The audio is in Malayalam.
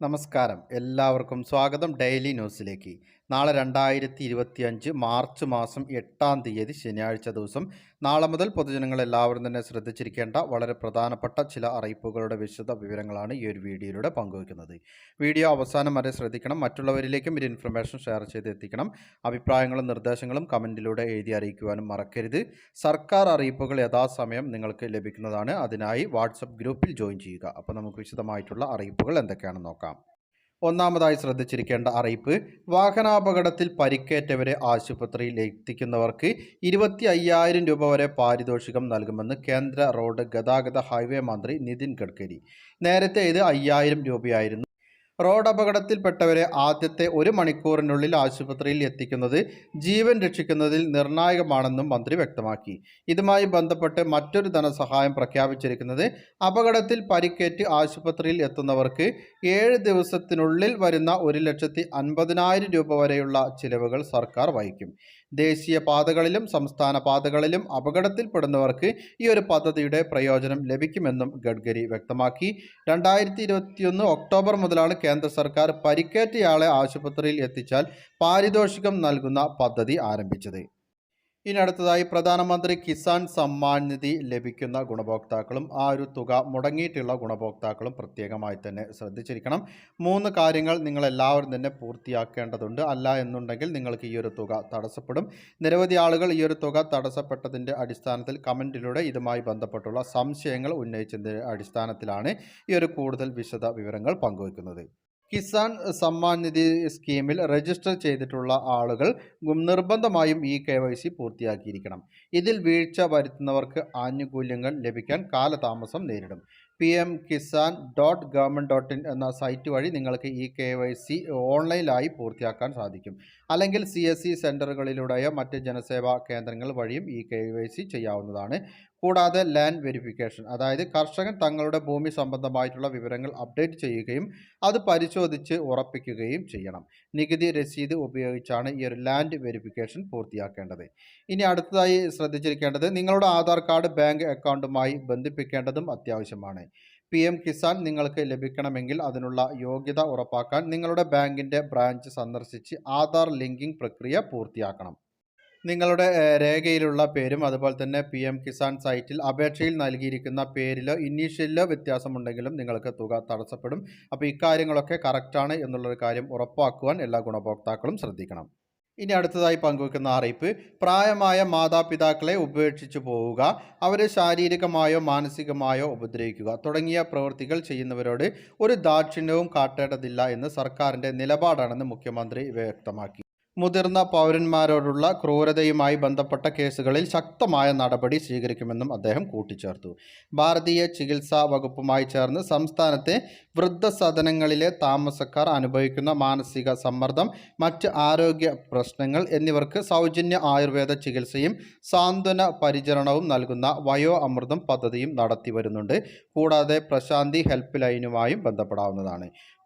നമസ്കാരം. എല്ലാവർക്കും സ്വാഗതം ഡെയിലി ന്യൂസിലേക്ക്. നാളെ രണ്ടായിരത്തി ഇരുപത്തി അഞ്ച് മാർച്ച് മാസം എട്ടാം തീയതി ശനിയാഴ്ച ദിവസം. നാളെ മുതൽ പൊതുജനങ്ങൾ എല്ലാവരും തന്നെ ശ്രദ്ധിച്ചിരിക്കേണ്ട വളരെ പ്രധാനപ്പെട്ട ചില അറിയിപ്പുകളുടെ വിശദ വിവരങ്ങളാണ് ഈ ഒരു വീഡിയോയിലൂടെ പങ്കുവയ്ക്കുന്നത്. വീഡിയോ അവസാനം വരെ ശ്രദ്ധിക്കണം. മറ്റുള്ളവരിലേക്കും ഒരു ഇൻഫർമേഷൻ ഷെയർ ചെയ്ത് എത്തിക്കണം അഭിപ്രായങ്ങളും നിർദ്ദേശങ്ങളും കമന്റിലൂടെ എഴുതി അറിയിക്കുവാനും മറക്കരുത്. സർക്കാർ അറിയിപ്പുകൾ യഥാസമയം നിങ്ങൾക്ക് ലഭിക്കുന്നതാണ്. അതിനായി വാട്സപ്പ് ഗ്രൂപ്പിൽ ജോയിൻ ചെയ്യുക. അപ്പോൾ നമുക്ക് വിശദമായിട്ടുള്ള അറിയിപ്പുകൾ എന്തൊക്കെയാണെന്ന് നോക്കാം. ഒന്നാമതായി ശ്രദ്ധിച്ചിരിക്കേണ്ട അറിയിപ്പ് വാഹനാപകടത്തിൽ പരിക്കേറ്റവരെ ആശുപത്രിയിൽ എത്തിക്കുന്നവർക്ക് ഇരുപത്തി അയ്യായിരം രൂപ വരെ പാരിതോഷികം നൽകുമെന്ന് കേന്ദ്ര റോഡ് ഗതാഗത ഹൈവേ മന്ത്രി നിതിൻ ഗഡ്കരി. നേരത്തെ ഇത് അയ്യായിരം രൂപയായിരുന്നു. റോഡ് അപകടത്തിൽപ്പെട്ടവരെ ആദ്യത്തെ ഒരു മണിക്കൂറിനുള്ളിൽ ആശുപത്രിയിൽ എത്തിക്കുന്നത് ജീവൻ രക്ഷിക്കുന്നതിൽ നിർണായകമാണെന്നും മന്ത്രി വ്യക്തമാക്കി. ഇതുമായി ബന്ധപ്പെട്ട് മറ്റൊരു ധനസഹായം പ്രഖ്യാപിച്ചിരിക്കുന്നത് അപകടത്തിൽ പരിക്കേറ്റ് ആശുപത്രിയിൽ എത്തുന്നവർക്ക് ഏഴ് ദിവസത്തിനുള്ളിൽ വരുന്ന ഒരു ലക്ഷത്തി അൻപതിനായിരം രൂപ വരെയുള്ള ചിലവുകൾ സർക്കാർ വഹിക്കും. ദേശീയ പാതകളിലും സംസ്ഥാന പാതകളിലും അപകടത്തിൽപ്പെടുന്നവർക്ക് ഈ ഒരു പദ്ധതിയുടെ പ്രയോജനം ലഭിക്കുമെന്നും ഗഡ്കരി വ്യക്തമാക്കി. രണ്ടായിരത്തി ഒക്ടോബർ മുതലാണ് കേന്ദ്ര സർക്കാർ പരിക്കേറ്റയാളെ ആശുപത്രിയിൽ എത്തിച്ചാൽ പാരിതോഷികം നൽകുന്ന പദ്ധതി ആരംഭിച്ചത്. ഇനി അടുത്തതായി പ്രധാനമന്ത്രി കിസാൻ സമ്മാൻ നിധി ലഭിക്കുന്ന ഗുണഭോക്താക്കളും ആ ഒരു തുക മുടങ്ങിയിട്ടുള്ള ഗുണഭോക്താക്കളും പ്രത്യേകമായി തന്നെ ശ്രദ്ധിച്ചിരിക്കണം. മൂന്ന് കാര്യങ്ങൾ നിങ്ങൾ എല്ലാവരും തന്നെ പൂർത്തിയാക്കേണ്ടതുണ്ട്. അല്ല എന്നുണ്ടെങ്കിൽ നിങ്ങൾക്ക് ഈ ഒരു തുക തടസ്സപ്പെടും. നിരവധി ആളുകൾ ഈ ഒരു തുക തടസ്സപ്പെട്ടതിന്റെ അടിസ്ഥാനത്തിൽ കമന്റിലൂടെ ഇതുമായി ബന്ധപ്പെട്ടുള്ള സംശയങ്ങൾ ഉന്നയിച്ചതിന്റെ അടിസ്ഥാനത്തിലാണ് ഈ ഒരു കൂടുതൽ വിശദ വിവരങ്ങൾ പങ്കുവയ്ക്കുന്നത്. കിസാൻ സമ്മാൻ നിധി സ്കീമിൽ രജിസ്റ്റർ ചെയ്തിട്ടുള്ള ആളുകൾ നിർബന്ധമായും ഈ കെ വൈ സി പൂർത്തിയാക്കിയിരിക്കണം. ഇതിൽ വീഴ്ച വരുത്തുന്നവർക്ക് ആനുകൂല്യങ്ങൾ ലഭിക്കാൻ കാലതാമസം നേരിടും. P M Kisan dot government dot in എന്ന സൈറ്റ് വഴി നിങ്ങൾക്ക് ഈ കെ വൈ സി ഓൺലൈനായി പൂർത്തിയാക്കാൻ സാധിക്കും. അല്ലെങ്കിൽ സി എസ് സി സെന്ററുകളിലൂടെയോ മറ്റ് ജനസേവാ കേന്ദ്രങ്ങൾ വഴിയും ഈ കെ വൈ സി ചെയ്യാവുന്നതാണ്. കൂടാതെ ലാൻഡ് വെരിഫിക്കേഷൻ അതായത് കർഷകൻ തങ്ങളുടെ ഭൂമി സംബന്ധമായിട്ടുള്ള വിവരങ്ങൾ അപ്ഡേറ്റ് ചെയ്യുകയും അത് പരിശോധിച്ച് ഉറപ്പിക്കുകയും ചെയ്യണം. നികുതി രസീത് ഉപയോഗിച്ചാണ് ഈ ഒരു ലാൻഡ് വെരിഫിക്കേഷൻ പൂർത്തിയാക്കേണ്ടത്. ഇനി അടുത്തതായി ശ്രദ്ധിച്ചിരിക്കേണ്ടത് നിങ്ങളുടെ ആധാർ കാർഡ് ബാങ്ക് അക്കൗണ്ടുമായി ബന്ധിപ്പിക്കേണ്ടതും അത്യാവശ്യമാണ്. പി എം കിസാൻ നിങ്ങൾക്ക് ലഭിക്കണമെങ്കിൽ അതിനുള്ള യോഗ്യത ഉറപ്പാക്കാൻ നിങ്ങളുടെ ബാങ്കിന്റെ ബ്രാഞ്ച് സന്ദർശിച്ച് ആധാർ ലിങ്കിംഗ് പ്രക്രിയ പൂർത്തിയാക്കണം. നിങ്ങളുടെ രേഖയിലുള്ള പേരും അതുപോലെ തന്നെ പി എം കിസാൻ സൈറ്റിൽ അപേക്ഷയിൽ നൽകിയിരിക്കുന്ന പേരിലോ ഇനീഷ്യലിലോ വ്യത്യാസമുണ്ടെങ്കിലും നിങ്ങൾക്ക് തുക തടസ്സപ്പെടും. അപ്പോൾ ഇക്കാര്യങ്ങളൊക്കെ കറക്റ്റാണ് എന്നുള്ളൊരു കാര്യം ഉറപ്പാക്കുവാൻ എല്ലാ ഗുണഭോക്താക്കളും ശ്രദ്ധിക്കണം. ഇനി അടുത്തതായി പങ്കുവെക്കുന്ന അറിയിപ്പ് പ്രായമായ മാതാപിതാക്കളെ ഉപേക്ഷിച്ചു പോവുക അവരെ ശാരീരികമായോ മാനസികമായോ ഉപദ്രവിക്കുക തുടങ്ങിയ പ്രവൃത്തികൾ ചെയ്യുന്നവരോട് ഒരു ദാക്ഷിണ്യവും കാട്ടേണ്ടതില്ല എന്ന് സർക്കാരിന്റെ നിലപാടാണെന്ന് മുഖ്യമന്ത്രി വ്യക്തമാക്കി. മുതിർന്ന പൗരന്മാരോടുള്ള ക്രൂരതയുമായി ബന്ധപ്പെട്ട കേസുകളിൽ ശക്തമായ നടപടി സ്വീകരിക്കുമെന്നും അദ്ദേഹം കൂട്ടിച്ചേർത്തു. ഭാരതീയ ചികിത്സാ വകുപ്പുമായി ചേർന്ന് സംസ്ഥാനത്തെ വൃദ്ധസദനങ്ങളിലെ താമസക്കാർ അനുഭവിക്കുന്ന മാനസിക സമ്മർദ്ദം മറ്റ് ആരോഗ്യ പ്രശ്നങ്ങൾ എന്നിവർക്ക് സൗജന്യ ആയുർവേദ ചികിത്സയും സാന്ത്വന പരിചരണവും നൽകുന്ന വയോ അമൃതം പദ്ധതിയും നടത്തി വരുന്നുണ്ട് കൂടാതെ പ്രശാന്തി ഹെൽപ്പ് ലൈനുമായും ബന്ധപ്പെടാവുന്നതാണ്.